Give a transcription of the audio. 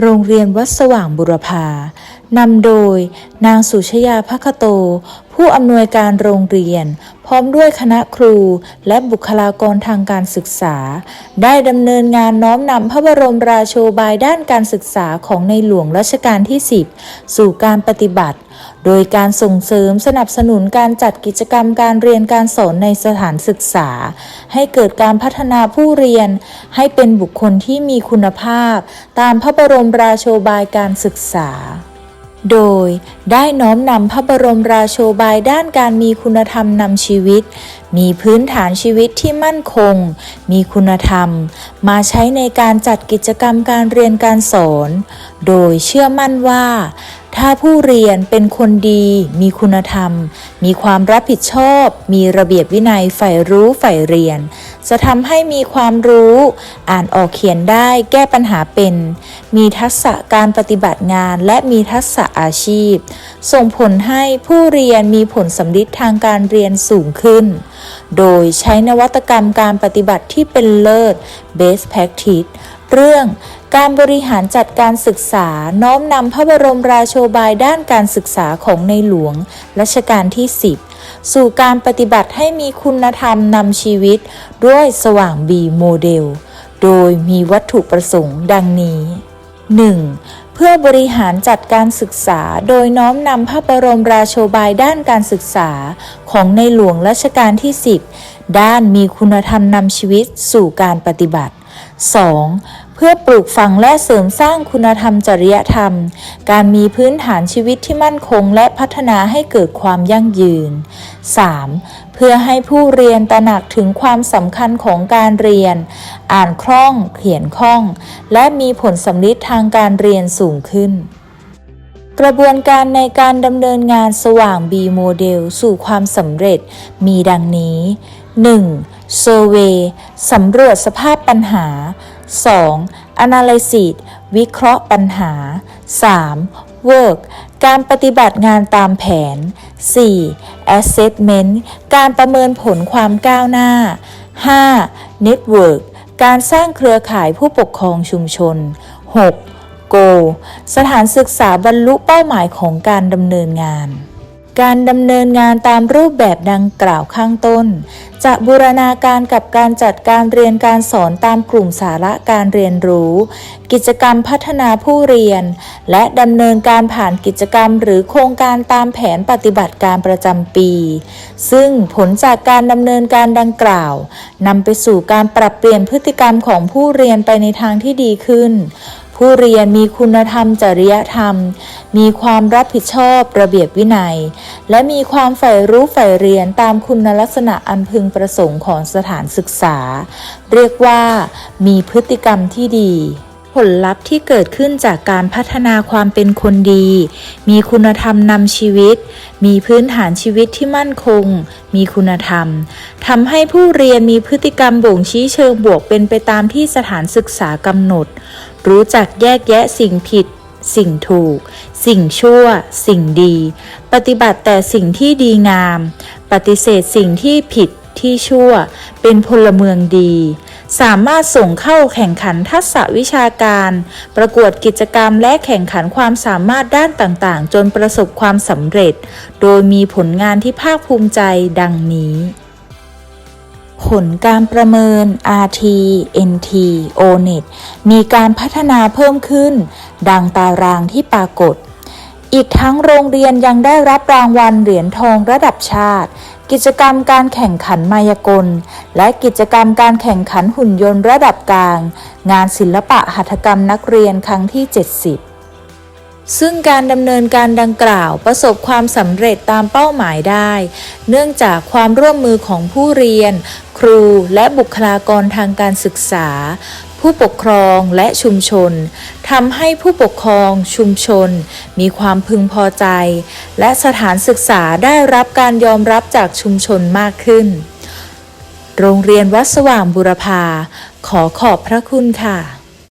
โรงเรียนวัดสว่างบุรพานำโดยนางสุชยาพัคโต ผู้อำนวยการโรงเรียน พร้อมด้วยคณะครูและบุคลากรทางการศึกษา ได้ดำเนินงานน้อมนำพระบรมราโชบายด้านการศึกษาของในหลวงรัชกาลที่ 10 สู่การปฏิบัติ โดยการส่งเสริมสนับสนุนการจัดกิจกรรมการเรียนการสอนในสถานศึกษา ให้เกิดการพัฒนาผู้เรียน ให้เป็นบุคคลที่มีคุณภาพ ตามพระบรมราโชบายการศึกษา โดยได้น้อมนำพระบรมราโชบายด้านการมีคุณธรรมนำชีวิต มีพื้นฐานชีวิตที่มั่นคง มีคุณธรรม มาใช้ในการจัดกิจกรรมการเรียนการสอน โดยเชื่อมั่นว่า ถ้าผู้เรียนเป็นคนดี มีคุณธรรม มีความรับผิดชอบ มีระเบียบวินัยใฝ่รู้ใฝ่เรียน จะทำให้มีความรู้ อ่านออกเขียนได้แก้ปัญหาเป็น มีทักษะการปฏิบัติงานและมีทักษะอาชีพ ส่งผลให้ผู้เรียนมีผลสำลิดทางการเรียนสูงขึ้น โดยใช้นวัตกรรมการปฏิบัติที่เป็นเลิศ best practice เรื่องการบริหารจัดการศึกษาน้อมนำพระบรมราโชบายด้านการศึกษาของในหลวงรัชกาลที่ 10 สู่การปฏิบัติให้มีคุณธรรมนำชีวิต ด้วยสว่างบีโมเดล โดยมีวัตถุประสงค์ดังนี้ 1. เพื่อบริหารจัดการศึกษาโดยน้อมนำพระบรมราโชบายด้านการศึกษาของในหลวงรัชกาลที่ 10 ด้านมีคุณธรรมนำชีวิตสู่การปฏิบัติ 2. เพื่อปลูกฝังและเสริมสร้างคุณธรรมจริยธรรม การมีพื้นฐานชีวิตที่มั่นคงและพัฒนาให้เกิดความยั่งยืน 3. เพื่อให้ผู้เรียนตระหนักถึงความสำคัญของการเรียน อ่านคล่อง เขียนคล่อง และมีผลสำลิดทางการเรียนสูงขึ้นกระบวนการในการดำเนินงานสว่าง B โมเดลสู่ความสำเร็จมีดังนี้ 1. Survey สำรวจสภาพปัญหา 2. Analysis วิเคราะห์ปัญหา 3. Work การปฏิบัติงานตามแผน 4. Assessment การประเมินผลความก้าวหน้า 5. Network การสร้างเครือข่ายผู้ปกครองชุมชน 6. Go สถานศึกษาบรรลุเป้าหมายของการดำเนินงาน การดำเนินงานตามรูปแบบดังกล่าวข้างต้น จะบูรณาการกับการจัดการเรียนการสอนตามกลุ่มสาระการเรียนรู้ กิจกรรมพัฒนาผู้เรียน และดำเนินการผ่านกิจกรรมหรือโครงการตามแผนปฏิบัติการประจำปี ซึ่งผลจากการดำเนินการดังกล่าวนำไปสู่การปรับเปลี่ยนพฤติกรรมของผู้เรียนไปในทางที่ดีขึ้นผู้เรียนมีคุณธรรมจริยธรรม มีความรับผิดชอบระเบียบวินัย และมีความใฝ่รู้ใฝ่เรียนตามคุณลักษณะอันพึงประสงค์ของสถานศึกษา เรียกว่ามีพฤติกรรมที่ดี ผลลัพธ์ที่เกิดขึ้นจากการพัฒนาความเป็นคนดี มีคุณธรรมนำชีวิต มีพื้นฐานชีวิตที่มั่นคง มีคุณธรรมทำให้ผู้เรียนมีพฤติกรรมบ่งชี้เชิงบวกเป็นไปตามที่สถานศึกษากำหนด รู้จักแยกแยะสิ่งผิด สิ่งถูก สิ่งชั่ว สิ่งดี ปฏิบัติแต่สิ่งที่ดีงาม ปฏิเสธสิ่งที่ผิดที่ชั่ว เป็นพลเมืองดี สามารถส่งเข้าแข่งขันทักษะวิชาการ ประกวดกิจกรรมและแข่งขันความสามารถด้านต่างๆ จนประสบความสำเร็จ โดยมีผลงานที่ภาคภูมิใจดังนี้ ผลการประเมิน RT NT ONET มีการพัฒนาเพิ่มขึ้น ดังตารางที่ปรากฏ อีกทั้งโรงเรียนยังได้รับรางวัลเหรียญทองระดับชาติ กิจกรรมการแข่งขันมายากล และกิจกรรมการแข่งขันหุ่นยนต์ระดับกลาง งานศิลปะหัตถกรรมนักเรียนครั้งที่ 70ซึ่งการดำเนินการดังกล่าวประสบความสำเร็จตามเป้าหมายได้ เนื่องจากความร่วมมือของผู้เรียน ครูและบุคลากรทางการศึกษา ผู้ปกครองและชุมชนทำให้ผู้ปกครองชุมชน มีความพึงพอใจ และสถานศึกษาได้รับการยอมรับจากชุมชนมากขึ้น โรงเรียนวัดสว่างบุรพาขอขอบพระคุณค่ะ